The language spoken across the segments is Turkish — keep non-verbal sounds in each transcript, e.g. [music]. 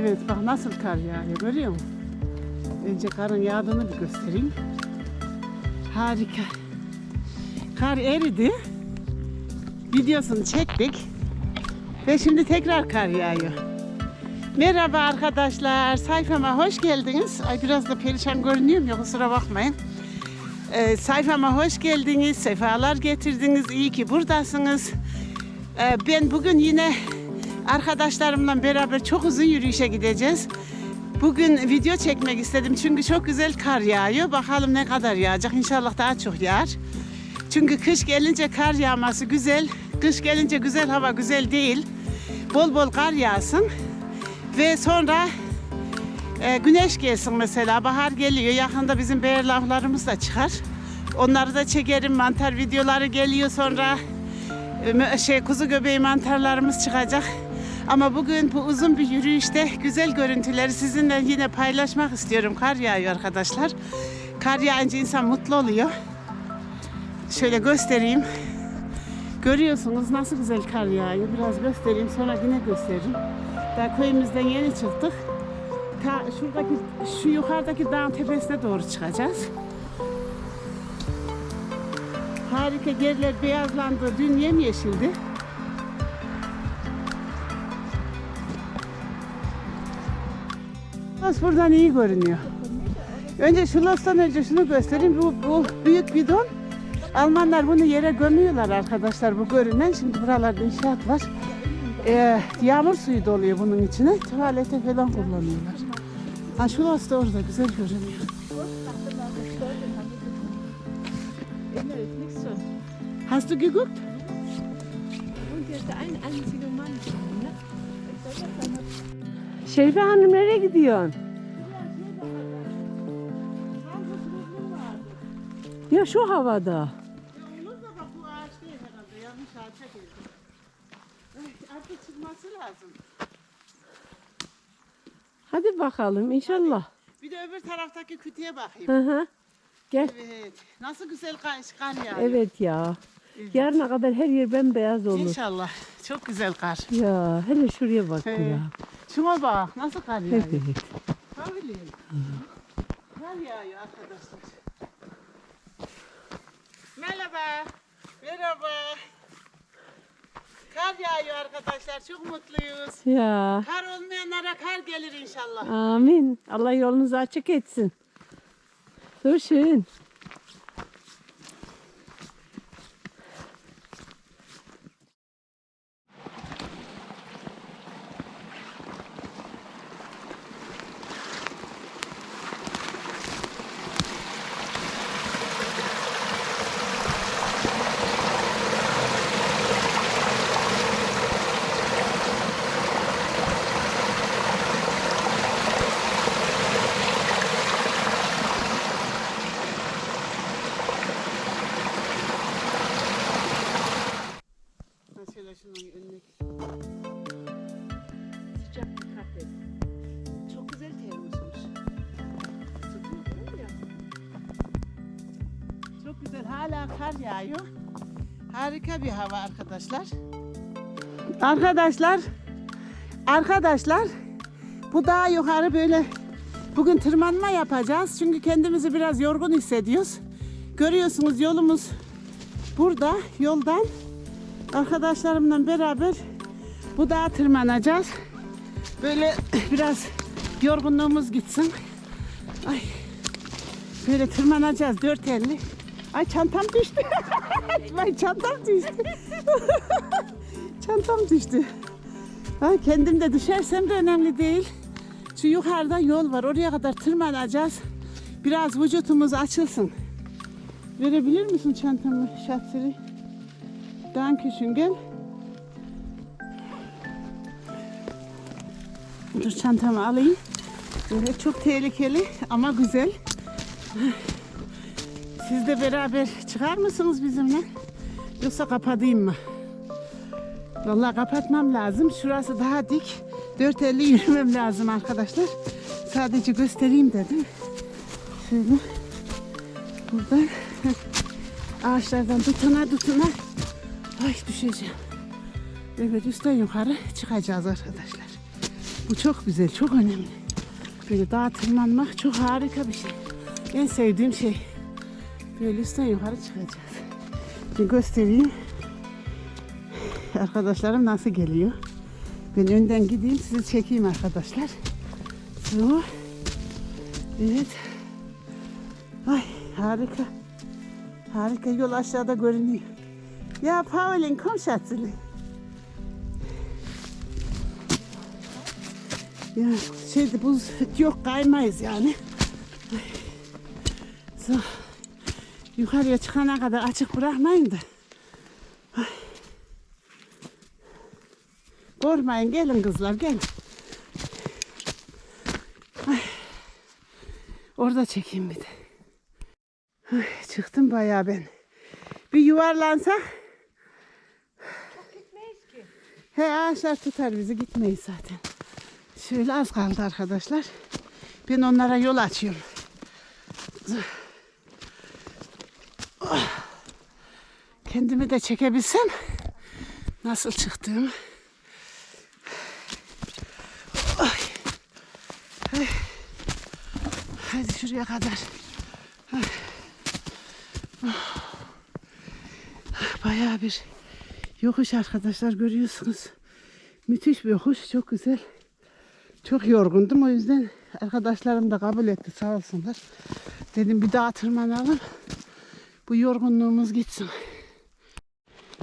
Evet bak nasıl kar yağıyor görüyor musun? Önce karın yağdığını bir göstereyim. Harika. Kar eridi. Videosunu çektik. Ve şimdi tekrar kar yağıyor. Merhaba arkadaşlar. Sayfama hoş geldiniz. Ay biraz da perişan görünüyorum ya kusura bakmayın. Ee, sayfama hoş geldiniz. Sefalar getirdiniz. İyi ki buradasınız. Ee, ben bugün yine arkadaşlarımla beraber çok uzun yürüyüşe gideceğiz. Bugün video çekmek istedim çünkü çok güzel kar yağıyor. Bakalım ne kadar yağacak. İnşallah daha çok yağar. Çünkü kış gelince kar yağması güzel. Kış gelince güzel hava güzel değil. Bol bol kar yağsın. Ve sonra e, güneş gelsin mesela. Bahar geliyor. Yakında bizim beğerlavlarımız da çıkar. Onları da çekerim. Mantar videoları geliyor sonra. e, şey kuzu göbeği mantarlarımız çıkacak. Ama bugün bu uzun bir yürüyüşte güzel görüntüleri sizinle yine paylaşmak istiyorum. Kar yağıyor arkadaşlar. Kar yağınca insan mutlu oluyor. Şöyle göstereyim. Görüyorsunuz nasıl güzel kar yağıyor. Biraz göstereyim sonra yine gösteririm. Daha köyümüzden yeni çıktık. Ta şuradaki şu yukarıdaki dağın tepesine doğru çıkacağız. Harika yerler beyazlandı. Dün yemyeşildi. Los buradan iyi görünüyor. Önce şu Los'tan önce şunu göstereyim. Bu, bu büyük bidon. Almanlar bunu yere gömüyorlar arkadaşlar bu görünen. Şimdi buralarda inşaat var. Ee, yağmur suyu doluyor bunun içine. Tuvalete falan kullanıyorlar. Ha şu da orada güzel görünüyor. Hast du geguckt? Und hier ist ein einzige Şerife Hanım nereye gidiyorsun? Ya şu havada. Ya olur da bak bu ağaç değil herhalde. Yanlış ağaça girdim. Ay, Artık çıkması lazım. Hadi bakalım inşallah. Bir de öbür taraftaki kütüye bakayım. Hı hı. Gel. Evet. Nasıl güzel kar, kar yağıyor. Evet ya. Yarına kadar her yer bembeyaz olur. İnşallah. Çok güzel kar. Ya hele şuraya bak He. ya. Şuna bak. Nasıl kar yağıyor. Evet. Öyle. Kar yağıyor arkadaşlar. Merhaba. Merhaba. Kar yağıyor arkadaşlar. Çok mutluyuz. Ya. Kar olmayanlara kar gelir inşallah. Amin. Allah yolunuzu açık etsin. So schön. Şunun önüne. Sıcak bir kahve. Çok güzel termosmuş. Sıkıyor. Çok güzel. Hala kar yağıyor. Harika bir hava arkadaşlar. Arkadaşlar, arkadaşlar bu daha yukarı böyle bugün tırmanma yapacağız. Çünkü kendimizi biraz yorgun hissediyoruz. Görüyorsunuz yolumuz burada. Yoldan arkadaşlarımla beraber bu dağa tırmanacağız. Böyle biraz yorgunluğumuz gitsin. Ay. Böyle tırmanacağız 4.50. Ay çantam düştü. [laughs] Ay çantam düştü. [laughs] çantam düştü. Ay kendim de düşersem de önemli değil. Şu yukarıda yol var. Oraya kadar tırmanacağız. Biraz vücutumuz açılsın. Verebilir misin çantamı şatsırı? Dankeschön gel. Dur çantamı alayım. Evet çok tehlikeli ama güzel. Siz de beraber çıkar mısınız bizimle? Yoksa kapatayım mı? Vallahi kapatmam lazım. Şurası daha dik. 4.50 yürümem lazım arkadaşlar. Sadece göstereyim dedim. Şöyle. Buradan ağaçlardan tutuna tutuna. Ay düşeceğim. Evet üstten yukarı çıkacağız arkadaşlar. Bu çok güzel, çok önemli. Böyle dağa tırmanmak çok harika bir şey. En sevdiğim şey. Böyle üstten yukarı çıkacağız. Bir göstereyim. Arkadaşlarım nasıl geliyor. Ben önden gideyim sizi çekeyim arkadaşlar. So. Evet. Ay harika. Harika yol aşağıda görünüyor. Ya Paulin komm Schatzeli. Ya şeyde buz yok kaymayız yani. So. Yukarıya çıkana kadar açık bırakmayın da. Ay. Korkmayın gelin kızlar gelin. Orada çekeyim bir de. Çıktım bayağı ben. Bir yuvarlansak. He ağaçlar tutar bizi gitmeyiz zaten. Şöyle az kaldı arkadaşlar. Ben onlara yol açıyorum. Kendimi de çekebilsem nasıl. Ay. Hadi şuraya kadar. Ay. Bayağı bir yokuş arkadaşlar görüyorsunuz. Müthiş bir yokuş çok güzel. Çok yorgundum o yüzden arkadaşlarım da kabul etti sağ olsunlar. Dedim bir daha tırmanalım. Bu yorgunluğumuz gitsin.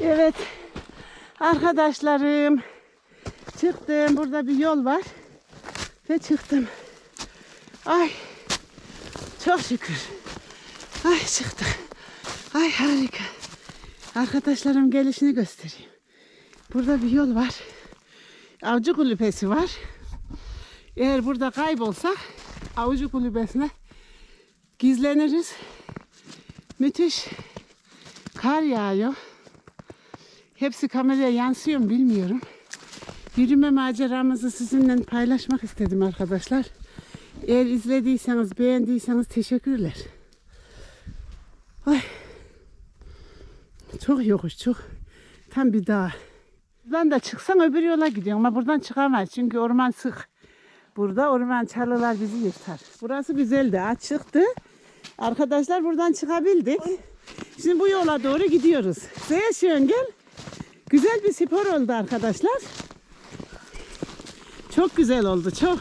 Evet arkadaşlarım çıktım. Burada bir yol var ve çıktım. Ay çok şükür. Ay çıktık. Ay harika. Arkadaşlarım gelişini göstereyim. Burada bir yol var. Avcı kulübesi var. Eğer burada kaybolsak avcı kulübesine gizleniriz. Müthiş kar yağıyor. Hepsi kameraya yansıyor mu bilmiyorum. Yürüme maceramızı sizinle paylaşmak istedim arkadaşlar. Eğer izlediyseniz, beğendiyseniz teşekkürler. Ay. Çok yokuş, çok. Tam bir dağ. Buradan da çıksan öbür yola gidiyorsun ama buradan çıkamayız çünkü orman sık. Burada orman çalılar bizi yırtar. Burası güzeldi, açıktı. Arkadaşlar buradan çıkabildik. Şimdi bu yola doğru gidiyoruz. Sehr schön gel. Güzel bir spor oldu arkadaşlar. Çok güzel oldu, çok.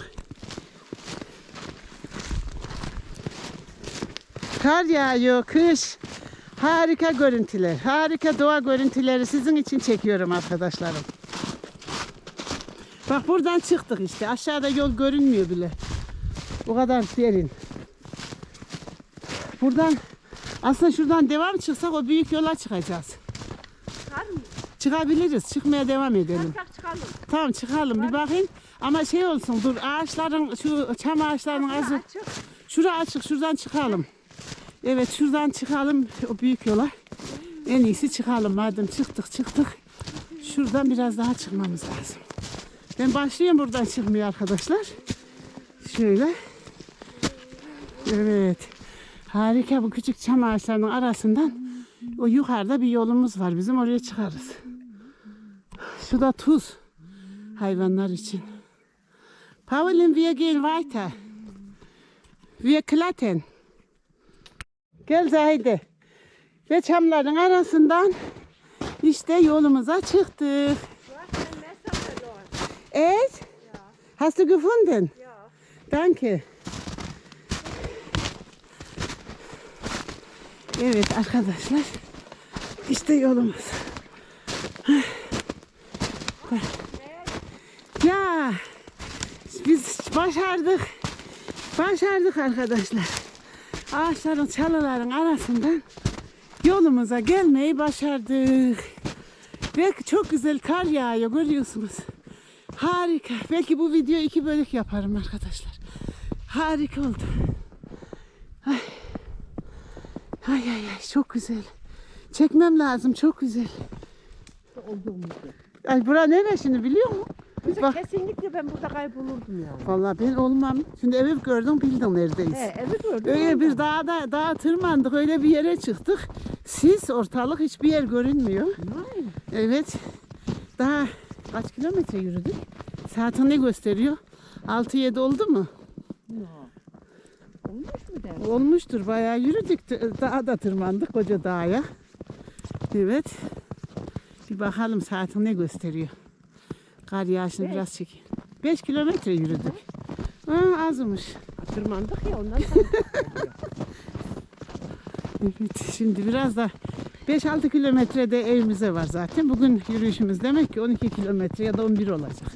Kar yağıyor, kış. Harika görüntüler, harika doğa görüntüleri sizin için çekiyorum arkadaşlarım. Bak buradan çıktık işte. Aşağıda yol görünmüyor bile. O kadar derin. Buradan aslında şuradan devam çıksak o büyük yola çıkacağız. Çıkar mı? Çıkabiliriz. Çıkmaya devam edelim. Çıkar çıkalım. Tamam çıkalım bir bakayım. Ama şey olsun dur ağaçların şu çam ağaçlarının azı. Şura açık şuradan çıkalım. Evet şuradan çıkalım o büyük yola. En iyisi çıkalım madem çıktık çıktık. Şuradan biraz daha çıkmamız lazım. Ben başlıyorum buradan çıkmaya arkadaşlar. Şöyle. Evet. Harika bu küçük çam ağaçlarının arasından o yukarıda bir yolumuz var. Bizim oraya çıkarız. Şu da tuz hayvanlar için. Paulin wir gehen weiter. Wir klettern. Gel Zahide. Ve çamların arasından işte yolumuza çıktık. Evet. Hast du gefunden? Ja. Danke. Evet arkadaşlar. İşte yolumuz. Ya biz başardık. Başardık arkadaşlar. Ağaçların çalıların arasından yolumuza gelmeyi başardık. Ve çok güzel kar yağıyor görüyorsunuz. Harika. Belki bu video iki bölük yaparım arkadaşlar. Harika oldu. Ay. Ay ay ay çok güzel. Çekmem lazım çok güzel. Ay bura nere şimdi biliyor musun? Bak Kesinlikle ben burada kaybolurdum yani. vallahi ben olmam. Şimdi evi gördüm bildim neredeyiz. He, evi gördüm. Öyle bir dağda dağa tırmandık öyle bir yere çıktık. Sis ortalık hiçbir yer görünmüyor. Evet. Daha kaç kilometre yürüdük? Saati ne gösteriyor? 6-7 oldu mu? Olmuş mu der? Olmuştur. Bayağı yürüdük. Daha da tırmandık koca dağa. Evet. Bir bakalım saatin ne gösteriyor. Kar yağışını biraz çek. 5 kilometre yürüdük. Aa, azmış. Tırmandık ya ondan sonra. [laughs] Evet. Şimdi biraz da 5-6 kilometrede evimize var zaten. Bugün yürüyüşümüz demek ki 12 kilometre ya da 11 olacak.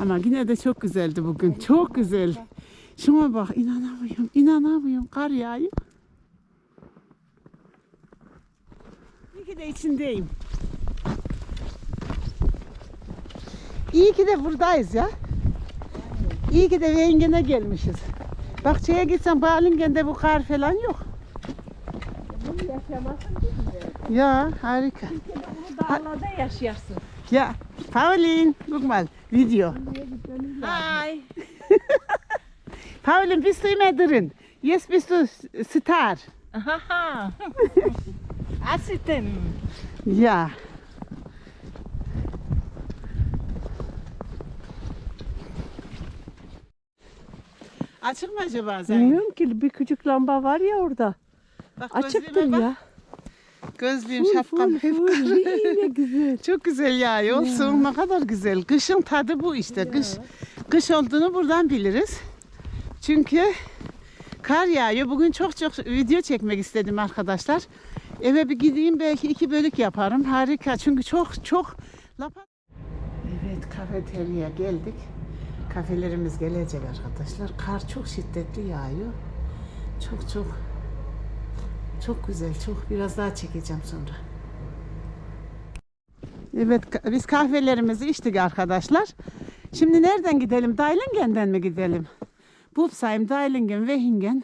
Ama yine de çok güzeldi bugün. Çok güzel. Şuna bak inanamıyorum. inanamıyorum. Kar yağıyor. İyi ki de içindeyim. İyi ki de buradayız ya. İyi ki de yengene gelmişiz. Bahçeye gitsen Balingen'de bu kar falan yok. Bunu. Ya harika. Bunu dağlarda yaşayarsın. Ja, Pauline, guck mal, Video. Hi. [laughs] Pauline, bist du immer drin? Jetzt bist du Star. Haha. [laughs] Asitten. Ja. Açık mı acaba sen? Bilmiyorum ki bir küçük lamba var ya orada. Bak, Açıktır bak. ya. Gözlüğüm, şapkam hep. İyi, ne güzel. [laughs] Çok güzel ya. Olsun ne kadar güzel. Kışın tadı bu işte. Kış kış olduğunu buradan biliriz. Çünkü kar yağıyor. Bugün çok çok video çekmek istedim arkadaşlar. Eve bir gideyim belki iki bölük yaparım. Harika. Çünkü çok çok lapa. Evet kafeteryaya geldik. Kafelerimiz gelecek arkadaşlar. Kar çok şiddetli yağıyor. Çok çok çok güzel. Çok biraz daha çekeceğim sonra. Evet biz kahvelerimizi içtik arkadaşlar. Şimdi nereden gidelim? Dailingen'den mi gidelim? Bubsheim, Dailingen, Wehingen.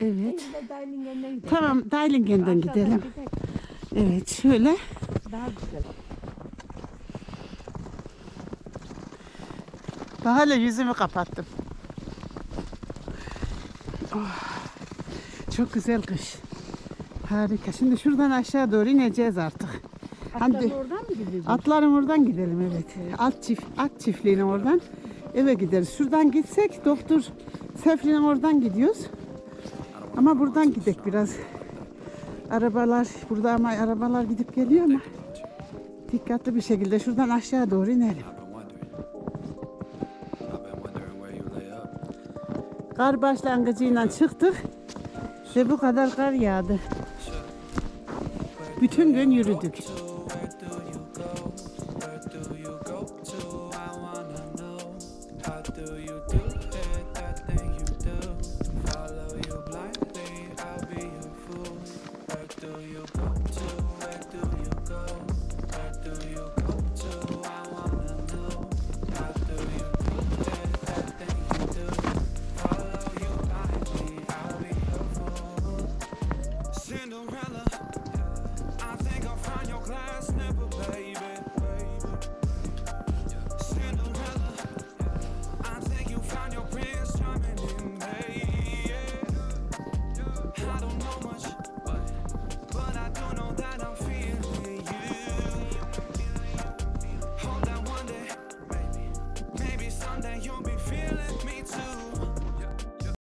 Evet. Dailingen'den gidelim. Tamam Dailingen'den gidelim. gidelim. Evet şöyle. Daha güzel. Daha hala yüzümü kapattım. Oh, çok güzel kış. Harika. Şimdi şuradan aşağı doğru ineceğiz artık. Hadi. Atların oradan mı gideceğiz? Atların oradan gidelim evet. At çift at çiftliğine oradan eve gideriz. Şuradan gitsek doktor Sefri'nin oradan gidiyoruz. Ama buradan gidek biraz. Arabalar burada ama arabalar gidip geliyor ama dikkatli bir şekilde şuradan aşağı doğru inelim. Kar başlangıcıyla çıktık ve bu kadar kar yağdı. Bütün gün yürüdük. umbrella.